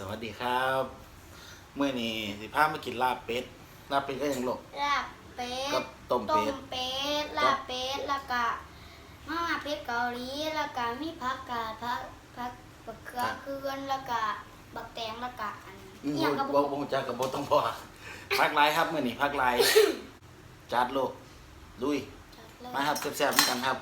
สวัสดีครับเมื่อนี้สิพามากินลาบเป็ดลาบเป็ดก็ยังหลกลาบเป็ดกับต้มต้เป็ดมเป็ดลาบเป็ดแล้วก็มาม่าเป็ดเกาหลีแล้วก็มีผักกาดผักผักบักเขือเคือนแล้วก็บักแตงแล้วก็อันอืมอหย่างกับบ่บ่บ่จักกับบ่ต้องพอพักหลายครับเมื่อนี้พักหลายจัดโลกลุยมาครับแซ่บๆเหมือนกันครับ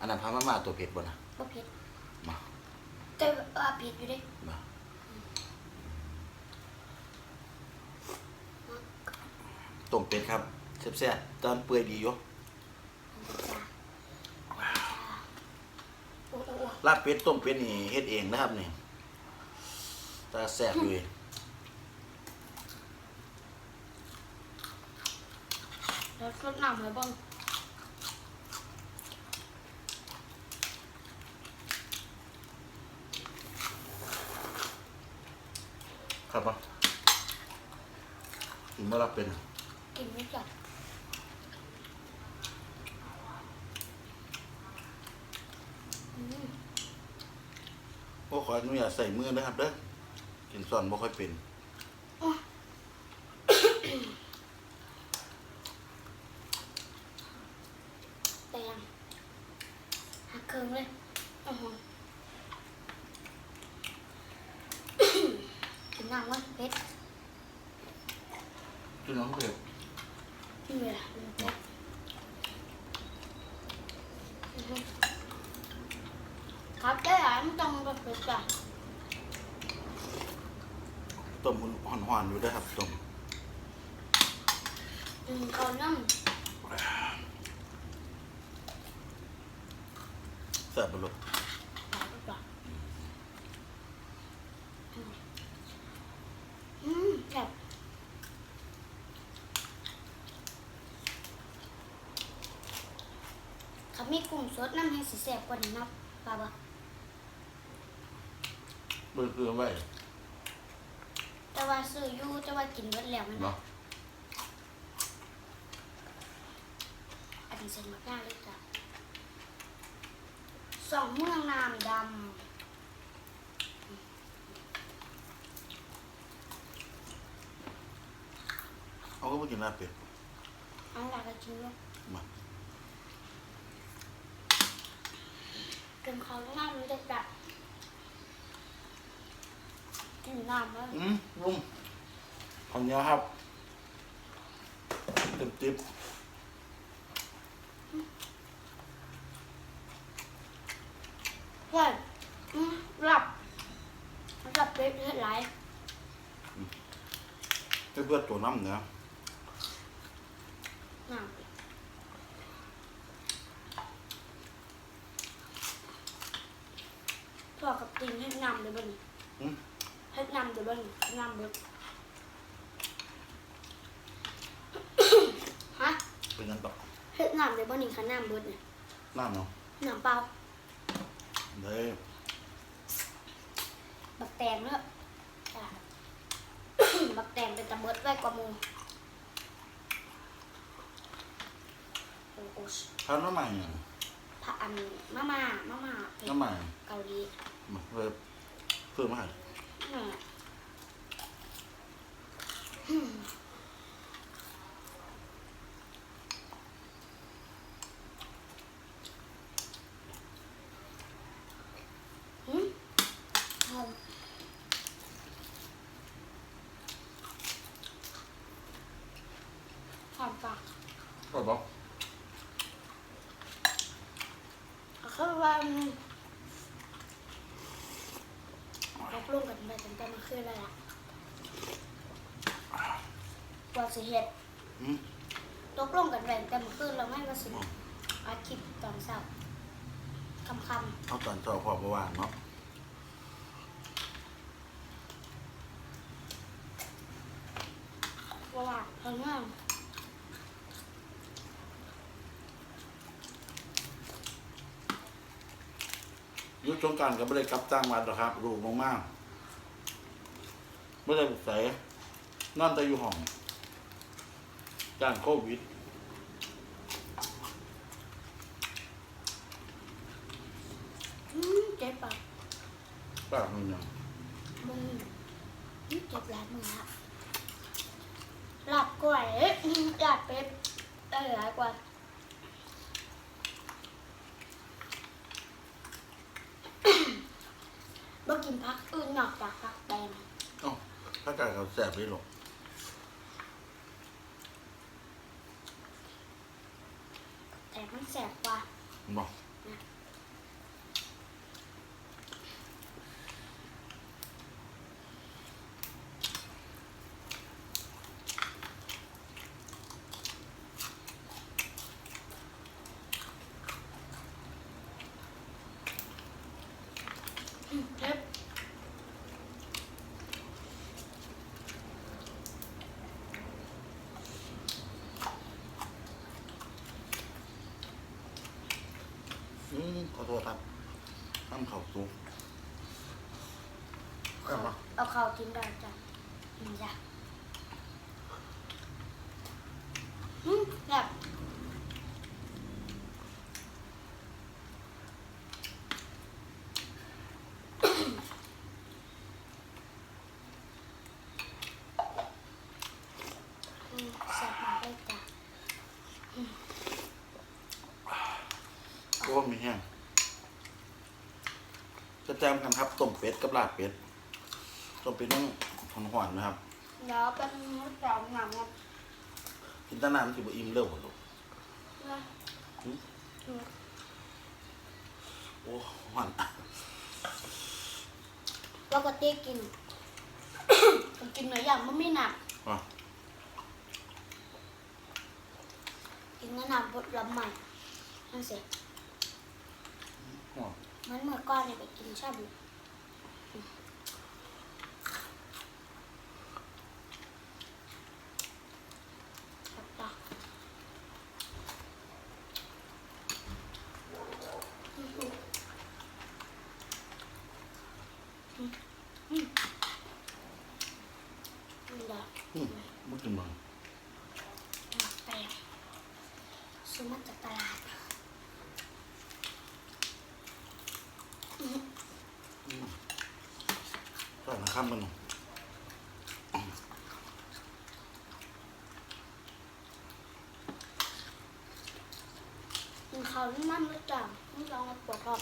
อันนั้นพามาม่าตัวเผ็ดบ่นะบ่เผ็ดมาแต่ว่า เผ็ดอยู่เด้มาต้มเป็ดครับแซ่บๆตอนเปื่อยดีอยู่จ้าโอ้โอ้โอ้ลาบเป็ดต้มเป็ดนี่เฮ็ดเองนะครับนี่ตาแซ่บอยู่แล้วสดน้ำเลยบ้าง ครับปะกินเมื่อรับเป็นกินไม่จัดอืมโอ้ขออนุญาตใส่มือนะครับเด้อกินซ่อนบ่ค่อยเป็นแตงหักเครื่องเลยอื้อหือกิ นน้ำวะเผ็ดกินน้องเผ็ดนี่เลยล่ะมันเผ็ดอื้อหือครับได้หลายมันต้องแบบเผ็ดจ้ะต้มหอนๆอยู่เด้อครับต้มอืมเอาน้แซ่บบ่ลูกำหลายดีกว่าอืมแซ่บเขามีกุ้ง สดน้ำให้สีแซ่บกว่านี้เนาะป่าบ่เบิ่งคือไว้แต่ว่าซื้ออยู่แต่ว่ากินเบิดแล้วแมันบ่เนาะอันนี้เส้นมะนาวเลยจ้ะสองเมืองน้ำดเอาก็บ่กินลาบเป็ดำอันหลักก็กินเนาะมา กินข้าวน้ำมันจะแบบกินน้ำแล้วอืมลุงข้าวเหนียวครับเต็มติ๊บใช่อืมหลับหลับเป็ดเฮ็ดหลายเพื่อตัวน้ำเนื้อ น้ำ พ่อกับตีนเฮ็ดน้ำเดี๋ยวเบิ่งอืมเฮ็ดน้ำเดี๋ยวเบิ่งน้ำเบิด ฮะเป็นยังต่อเฮ็ดน้ำเดี๋ยวเบิ่งนี่ค่ะน้ำเบิดเนี่ยน้ำเนาะน้ำเปล่าเด้อบักแตงเนอะจ้ะ บักแตงเป็นตะเบิดไว้กว่าหมูโอ้โหทานน้ำใหม่เนี่ยผักอันมาม่ามาม่าเผ็ดน้ำใหม่เกาหลีมาเพิ่มเพิ่มมาให้น่ะหืมหอมหอมปากก็บอกคือว่า ตกลงกันไปตั้งแต่เมื่อคืนแล้วล่ะว่าสิเฮ็ดอืมตกลงกันไปตั้งแต่เมื่อคืนแล้วไม่ว่าสิอาคลิปตอนเช้าคำคเอาตอนเช้าพอประวานเนาะำว่าว่าเพิ่งงาม อยุคสงกรารก็ไม่ได้กลับจ้างวัดหรอกครับรูมากๆไม่ได้ใส่นอนแต่อยู่ห้องจ้างโควิดอืมเจ็บปากปากมันยังมึงนี่เก็บหลายมือละหลับกว่าเอ๊ะหลับเป็ดได้หลายกว่า บ่กินพักอื่ นอกจากพักแตงเอ้าถ้ากาเขาแสบเลยหรอก แต่มันแสบกว่า บอก อืมเผ็ด อืมขอ โทษครับน้ำเข่าสูงกลับมา เอาข้าวกินได้จ้ะนี่จ้ะอืมแบบ อืมแสบมากเลยจ้ะ โอ้มีแห้งจะ แจมกันครับต้มเป็ดกับลาบเป็ดต้มเป็ดต้องหวานๆนะครับเดี๋ยวเป็นมื้อสองหนังครับกินแตน้ำที่บ่อิ่มเร็วลูกนะหืมอืมโอ้หวานปกติกินกินเนื้อย่างมันไม่หนัก อะกินเนื้อหนักบดลำใหม่นั่นสิหวาน มันเมื่อก่อนเนี่ยไปกินชาบูจ้ะอืมอืมอืมอืมนี่แหละ อืมบ่กินมัน หมักแป้งซื้อมาจากตลาด ก็นะครับมันกินข้าวมันไม่จังไม่ลองมาปวดท้อง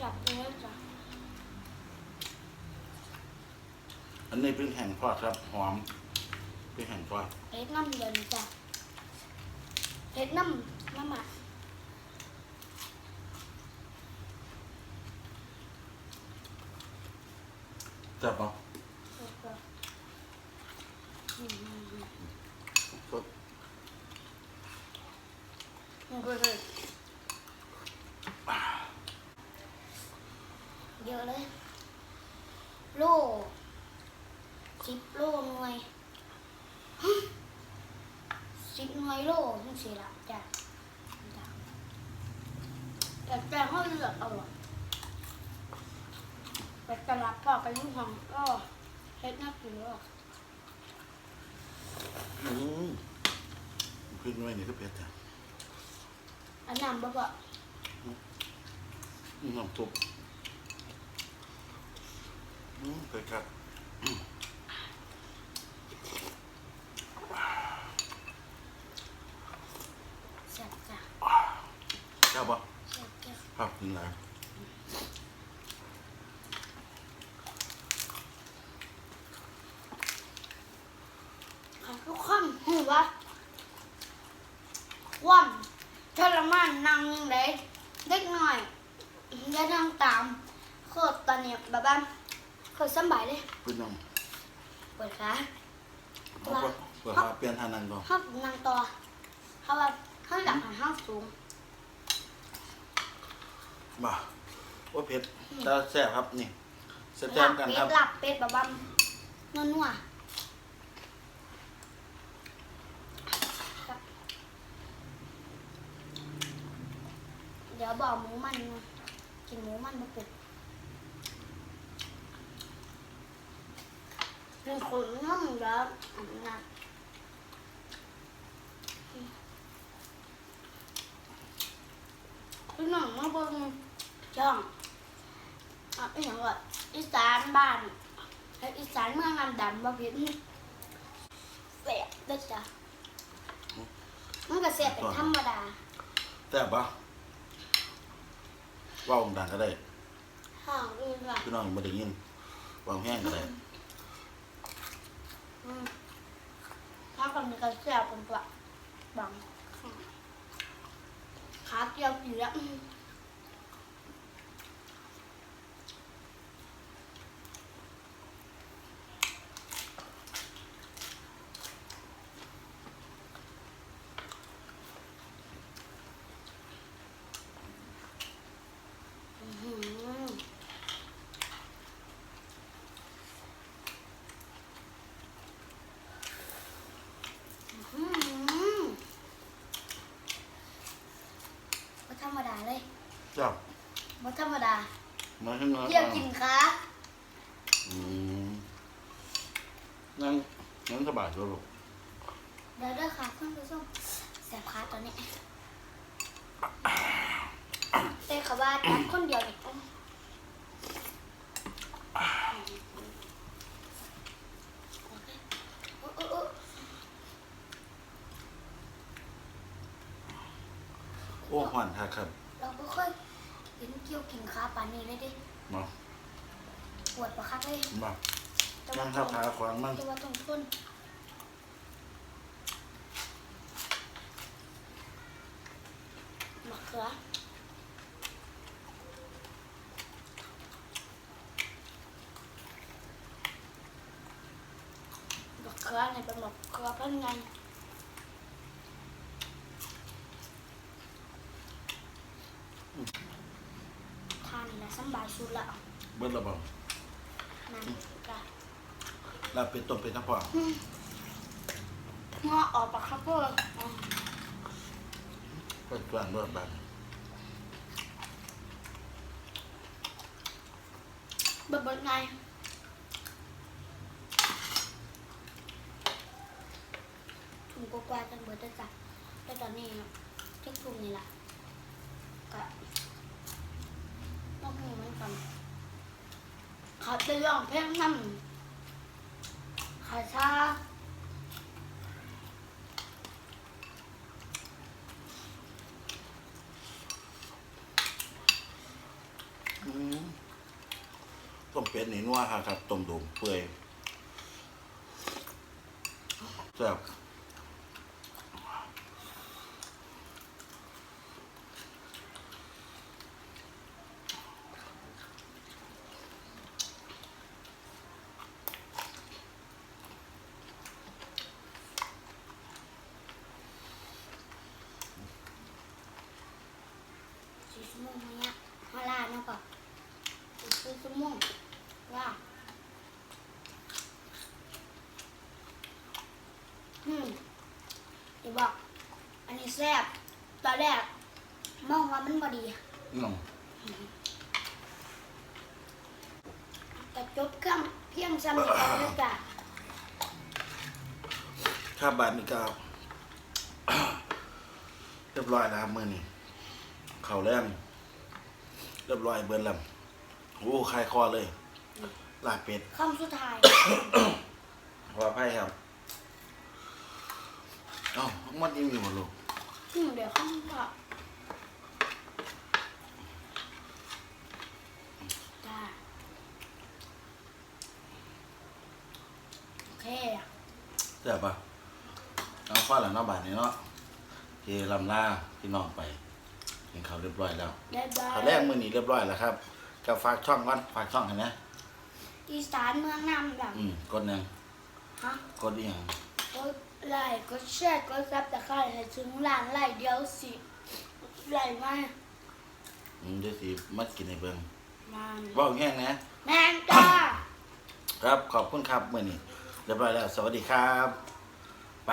จับเลยจ้ะ อั นนี้เป็นแห้งทอดครับ หอมเป็นแห้งทอดเล็ดน้ำเย็นจ้ะเล็ดน้ำน้ำหมักจับเอาอืมอืมอืมสดอืมเลยเยอะเลย โลสิบโลหน่วยสิบหน่วยโลทั้งสี่ละจ้ะจ้ะแต่แต่เขาเลือกเอาอะไปต ลาดพ่อไปที่ห้องก็เฮ็ดน่ากินว่ะอืมขึ้นไว้นี่ก็เผ็ดจ้ะอันนั้นบ่บ่อืมน้ำซุปอืมเผ็ดครับแซ่บจ้ะจับบ่แซ่บจ้ะครับกินแล้วค่ะทุกคนหูว่าว่อนทรมานนั่งเลยเด็กหน่อยอ ย่านั่งตามโคตรตอนนี้แบบว่าโคตรสำบายเลยเป็นน้เปิดขาำเอาเปิดเปิดว่าเปลี่ยนทานันบ่ห้องนั่งต่อเขาว่าเขาอยากหันห้องสูง บ่โอ้เผ็ดแต่แซ่บครับนี่แซ่บๆกันเป็ครับดหลับเป็ดแบบว่านัวๆครับเดี๋ยวบอกหมูมัน กินหมูมันมาเป็นเป็นคนน้ำแล้วอันนั้นพี่น้องมาเบิ่งช่องอะอีหยังว่าอีสานบ้านอีสานเมืองน้ำดำบ่ผิดแซ่บเด้อจ้ะมันก็แซ่บเป็นธรรมดาแซ่บปะ เว่าดังก็ได้ห่างอื่นว่ะพี่น้องไม่ได้ยินเว่าแห้งก็ได้อืมถ้ากันมีกระแซ่บเป็นตัวบังขาเกี่ยวอยู่แล้วอืมอื้อหือ อืมบ่ ธรรมดาเลยเจ้าบ่ธรรมดามาให้มาเยี่ยมกินขาอืมนั่งนั่งสบายตัวลูกเดี๋ยวเด้อค่ะเพื่อนผู้ชมแสบขาตอนนี้เต้ขบาจัดคนเดียวนี่อืมโอเคอุ๊ยอุ๊ยอุ๊ย โอ้หวันครับครับเราไม่ค่อยเห็นเกี่ยวกินขาปานนี้เลยดิมาปวดประคักเลยมาแต่นั่ว่างข้าวขาขวางมั่งแต่ว่าต้องทนมะเขือมะเขือเนี่ยเป็นมะเขือพันไง ทานนี่แหละสำบายสุดละเบิ้ลระเบิดนั่นก็ลาบเป็ดต้มเป็ดน้ำปลาเงาะออกปากครับเพื่อนอ๋อเปิดกลางรถบันเบิดเบิดไงถุงกกวาดกันเบิดได้จ้ะแต่ตอนนี้เช็คถุงนี่แหละ ก็ต้องมีเหมือนกันเขาจะร้องเพลงนั่นขาชาต้มเป็ดนี่นัวครับต้มโดมเปื่อยแซ่บ สีสมองมาเนี่ยมาลาเนาะก่อน สีสมองว่าอืมเดี๋ยวบอกอันนี้แซ่บตอนแรกมองว่ามันบอดีน้องแต่จบเครื่องเพียงซ้ำอีกแล้วเลยจ้ะค่าบาทนี่ก็ เรียบร้อยแล้วครับมื้อนี้ข้าวแรงเรียบร้อยเบิดแล้ว โอ้คลายคอเลยลาบเป็ดคำสุดท้าย ขออภัยครับเอ้ามันยังอยู่บ่ลูกอืมเดี๋ยวคำสุดท้ายจ้าโอเคแซ่บปะน้องฟ้าหลังน้องบาทนี่เนาะโอเคลำลาพี่น้องไปกินข้าวเรียบร้อยแล้วได้บาย ข้าวแรกมื้อนี้เรียบร้อยแล้วครับ ก็ฝากช่องก่อนฝากช่องกันนะอีสานเมืองน้ำแบบอืมกดหยังฮะกดอีหยังกดไลค์กดแชร์กดซับตะไคร้ให้ถึงล้านไลค์เดียวสิไลค์มาอืมเดี๋ยวสิมากินให้เบิ่งมาเว้าแห้งนะ แม่นจ้าครับขอบคุณครับมื้อนี้เรียบร้อยแล้ว สวัสดีครับไป